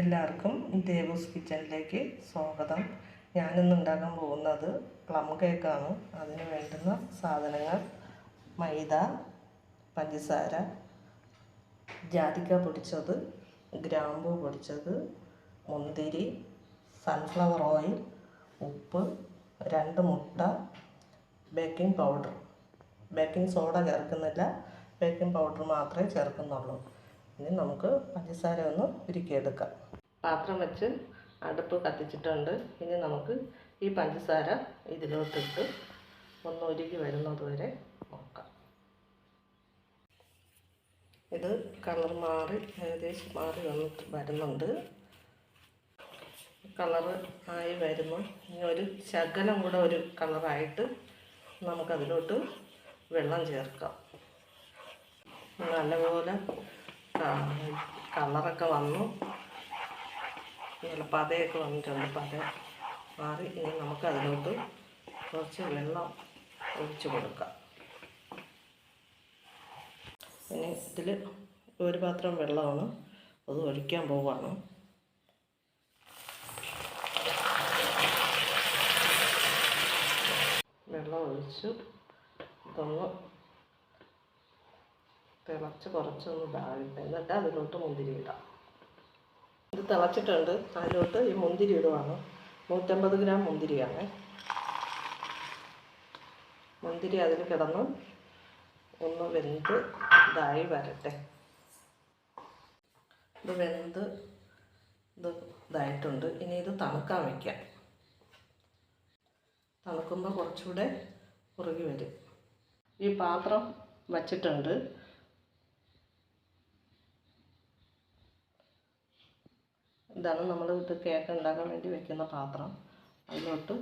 എല്ലാവർക്കും ദേവൂസ് കിച്ചണിലേക്ക് സ്വാഗതം. ഞാനിന്ന് ഉണ്ടാക്കാൻ പോകുന്നത് പ്ലം കേക്കാണ്. അതിന് വേണ്ടുന്ന സാധനങ്ങൾ മൈദ പഞ്ചസാര ജാതിക്ക പൊടിച്ചത് ഗ്രാമ്പു പൊടിച്ചത് മുന്തിരി സൺഫ്ലവർ ഓയിൽ ഉപ്പ് രണ്ട് മുട്ട ബേക്കിംഗ് പൗഡർ. ബേക്കിംഗ് സോഡ ചേർക്കുന്നില്ല. ബേക്കിംഗ് പൗഡർ മാത്രമേ ചേർക്കുന്നുള്ളൂ. ഇനി നമുക്ക് പഞ്ചസാര ഒന്ന് ഉരുക്കിയെടുക്കാം. പാത്രം വെച്ച് അടുപ്പ് കത്തിച്ചിട്ടുണ്ട്. ഇനി നമുക്ക് ഈ പഞ്ചസാര ഇതിലോട്ടിട്ട് ഒന്ന് ഉരുകി വരുന്നത് വരെ നോക്കാം. ഇത് കളർ മാറി ഏകദേശം മാറി വന്നിട്ട് വരുന്നുണ്ട്. കളറ് ആയി വരുമ്പോൾ ഇനി ഒരു ശകലം കൂടെ ഒരു കളറായിട്ട് നമുക്കതിലോട്ട് വെള്ളം ചേർക്കാം. നല്ലപോലെ കളറൊക്കെ വന്നു. നല്ല പതയൊക്കെ വന്നിട്ടുണ്ട് പത മാറി ഇനി നമുക്ക് അതിലോട്ട് കുറച്ച് വെള്ളം ഒഴിച്ചു കൊടുക്കാം. ഇനി ഇതിൽ ഒരു പാത്രം വെള്ളമാണ്. അത് ഒഴിക്കാൻ പോവാണ്. വെള്ളം ഒഴിച്ചു. ഇതൊന്ന് തിളച്ച് കുറച്ചൊന്ന് ഇതാകട്ടെ എന്നിട്ട് അതിലോട്ട് മുന്തിരി ഇടാം. തിളച്ചിട്ടുണ്ട്. അതിലോട്ട് ഈ മുന്തിരി ഇടുവാണ്. നൂറ്റമ്പത് ഗ്രാം മുന്തിരിയാണ്. മുന്തിരി അതിൽ കിടന്ന് ഒന്ന് വെന്ത് ഇതായി വരട്ടെ. ഇത് വെന്ത് ഇത് ഇതായിട്ടുണ്ട്. ഇനി ഇത് തണുക്കാൻ വയ്ക്കാം തണുക്കുമ്പോൾ കുറച്ചുകൂടെ കുറുകി വരും. ഈ പാത്രം വച്ചിട്ടുണ്ട്. ഇതാണ് നമ്മൾ ഇത് കേക്ക് ഉണ്ടാക്കാൻ വേണ്ടി വെക്കുന്ന പാത്രം. അതിലോട്ട്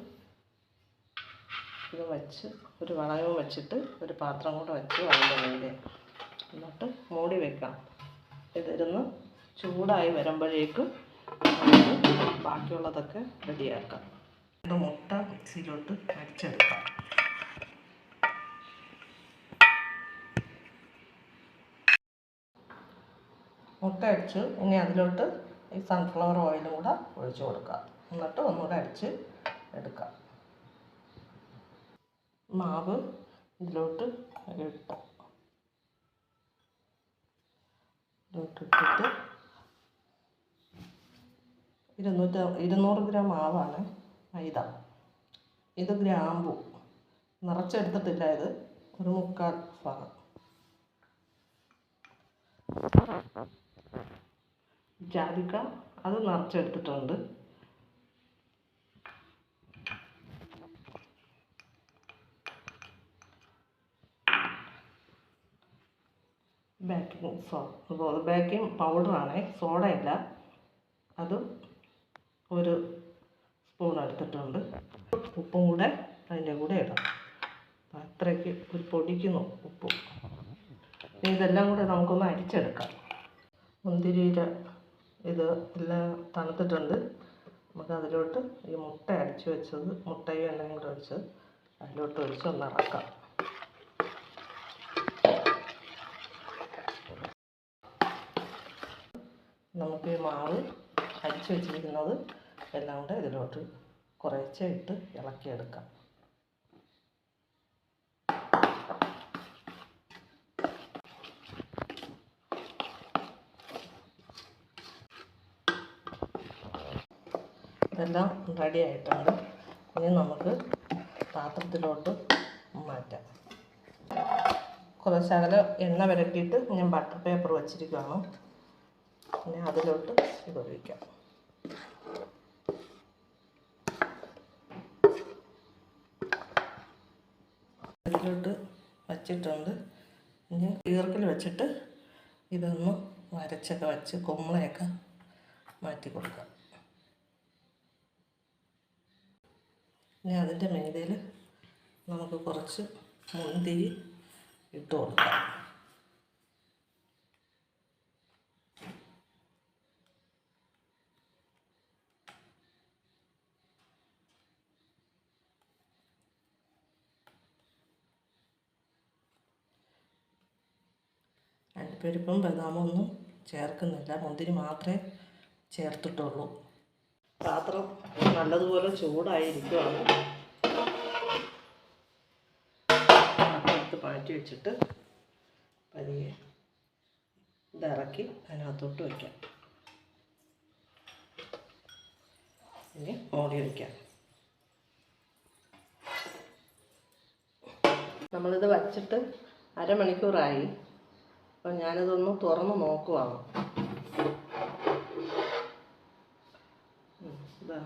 ഇത് വച്ച് ഒരു വളയവും വെച്ചിട്ട് ഒരു പാത്രം കൂടെ വെച്ച് അതിന്റെ മേലെ എന്നിട്ട് മൂടി വെക്കാം ഇതിരുന്ന് ചൂടായി വരുമ്പോഴേക്കും ബാക്കിയുള്ളതൊക്കെ റെഡിയാക്കാം. ഇത് മുട്ട മിക്സിയിലോട്ട് അടിച്ചെടുക്കാം. മുട്ട അടിച്ചു ഇനി അതിലോട്ട് ഈ സൺഫ്ലവർ ഓയിലും കൂടെ ഒഴിച്ചു കൊടുക്കുക. എന്നിട്ട് ഒന്നുകൂടെ അടിച്ച് എടുക്കുക. മാവ് ഇതിലോട്ട് ഇട്ട്. ഇതിലോട്ടിട്ടിട്ട് ഇരുന്നൂറ്റി ഇരുന്നൂറ് ഗ്രാം മാവാണ് മൈദ. ഇത് ഗ്രാമ്പു. നിറച്ചെടുത്തിട്ടില്ല ഇത്. ഒരു മുക്കാൽ ഭാഗം. ജാതിക്ക അത് നിറച്ചെടുത്തിട്ടുണ്ട്. ബേക്കിംഗ് സോ ബേക്കിംഗ് പൗഡറാണ് സോഡയല്ല അതും ഒരു സ്പൂൺ എടുത്തിട്ടുണ്ട്. ഉപ്പും കൂടെ അതിന്റെ കൂടെ ഇടാം. അത്രയ്ക്ക് ഒരു പൊടിക്കുന്നു ഉപ്പും. ഇതെല്ലാം കൂടെ നമുക്കൊന്ന് അരിച്ചെടുക്കാം. മുന്തിരിയുടെ ഇത് എല്ലാം തണുത്തിട്ടുണ്ട്. നമുക്ക് അതിലോട്ട് ഈ മുട്ട അടിച്ചു വെച്ചത് മുട്ടയും എണ്ണയും കൂടെ ഒഴിച്ച് അതിലോട്ട് ഒഴിച്ച് ഒന്ന് ഇറക്കാം നമുക്ക് ഈ മാവ് അടിച്ചു വെച്ചിരിക്കുന്നത് എല്ലാം കൂടെ ഇതിലോട്ട് കുറേശ്ശെ ഇട്ട് ഇളക്കിയെടുക്കാം. ഇതെല്ലാം റെഡി ആയിട്ടുണ്ട് ഇനി നമുക്ക് പാത്രത്തിലോട്ട് മാറ്റാം. കുറച്ച് ശകലം എണ്ണ പുരട്ടിയിട്ട് ഞാൻ ബട്ടർ പേപ്പർ വച്ചിരിക്കുകയാണ്. പിന്നെ അതിലോട്ട് ഇത് ഒഴിക്കാം അതിലോട്ട് വച്ചിട്ടുണ്ട്. ഇനി ഈർക്കിൽ വെച്ചിട്ട് ഇതൊന്ന് വരച്ചൊക്കെ വെച്ച് കുമ്പളയൊക്കെ മാറ്റി കൊടുക്കാം. ഇനി അതിന്റെ മീതയിൽ നമുക്ക് കുറച്ച് മുന്തിരി ഇട്ട് കൊടുക്കാം. അണ്ടിപ്പരിപ്പും ബദാമൊന്നും ചേർക്കുന്നില്ല. മുന്തിരി മാത്രമേ ചേർത്തിട്ടുള്ളൂ. പാത്രം നല്ലതുപോലെ ചൂടായിരിക്കുവാണ്. എടുത്ത് മാറ്റി വെച്ചിട്ട് പതിയെ ഇതിറക്കി അതിനകത്തോട്ട് വയ്ക്കാം ഇനി മൂടി വയ്ക്കാം നമ്മളിത് വച്ചിട്ട് അരമണിക്കൂറായി. അപ്പം ഞാനിതൊന്ന് തുറന്ന് നോക്കുവാണ്. ഇതാ.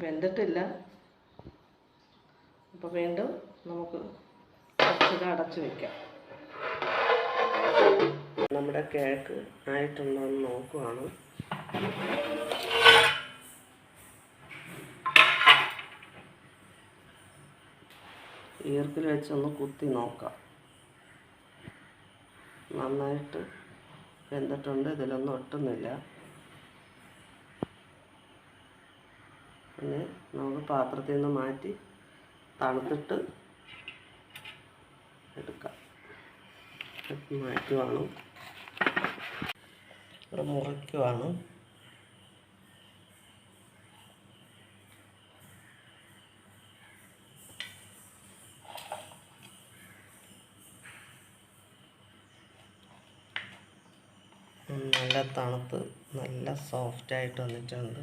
വെന്തിട്ടില്ല. അപ്പോൾ വീണ്ടും നമുക്ക് കുറച്ചുകൂടെ അടച്ച് വയ്ക്കാം നമ്മുടെ കേക്ക് ആയിട്ടുണ്ടോ എന്ന് നോക്കുവാണ്. ഈർക്കിൽ വെച്ചൊന്ന് കുത്തി നോക്കാം. നന്നായിട്ട് വെന്തിട്ടുണ്ട്. ഇതിലൊന്നും ഒട്ടുന്നില്ല. പിന്നെ നമുക്ക് പാത്രത്തിൽ നിന്ന് മാറ്റി തണുത്തിട്ട് എടുക്കാം. മാറ്റുവാണ് മുറിക്കുവാണ് നല്ല തണുത്ത് നല്ല സോഫ്റ്റായിട്ട് വന്നിട്ടുണ്ട്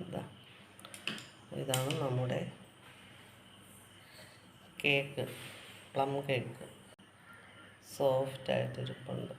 ഇതാ ഇതാണ് നമ്മുടെ കേക്ക് പ്ലം കേക്ക്. സോഫ്റ്റായിട്ടിരിപ്പുണ്ട്